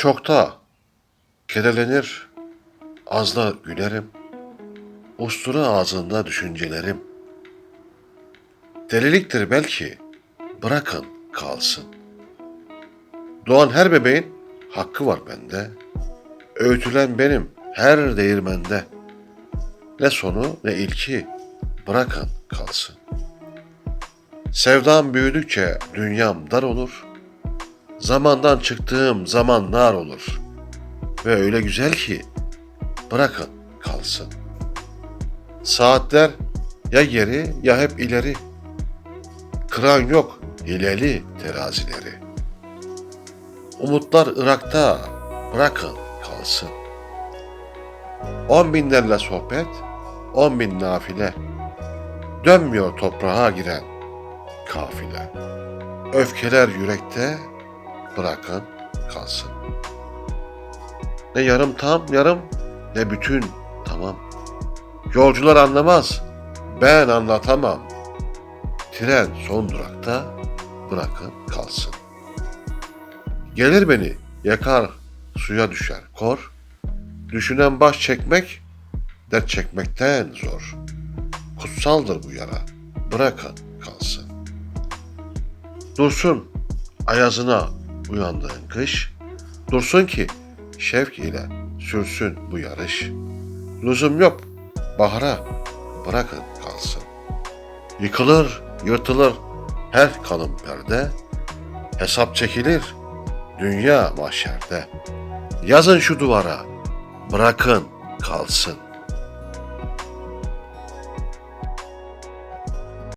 Çokta kederlenir, azla gülerim. Ustura ağzında düşüncelerim. Deliliktir belki, bırakın kalsın. Doğan her bebeğin hakkı var bende. Öğütülen benim her değirmende. Ne sonu ne ilki, bırakın kalsın. Sevdam büyüdükçe dünyam dar olur. Zamandan çıktığım zamanlar olur. Ve öyle güzel ki bırakın kalsın. Saatler ya geri ya hep ileri. Kıran yok hileli terazileri. Umutlar Irak'ta bırakın kalsın. On binlerle sohbet, on bin nafile. Dönmüyor toprağa giren kafile. Öfkeler yürekte bırakın kalsın. Ne yarım tam yarım ne bütün tamam. Yolcular anlamaz. Ben anlatamam. Tren son durakta bırakın kalsın. Gelir beni yakar suya düşer kor. Düşünen baş çekmek dert çekmekten zor. Kutsaldır bu yara bırakın kalsın. Dursun ayazına uyandığın kış. Dursun ki şevk ile sürsün bu yarış. Lüzum yok bahara bırakın kalsın. Yıkılır, yırtılır her kalın perde. Hesap çekilir dünya mahşerde. Yazın şu duvara bırakın kalsın.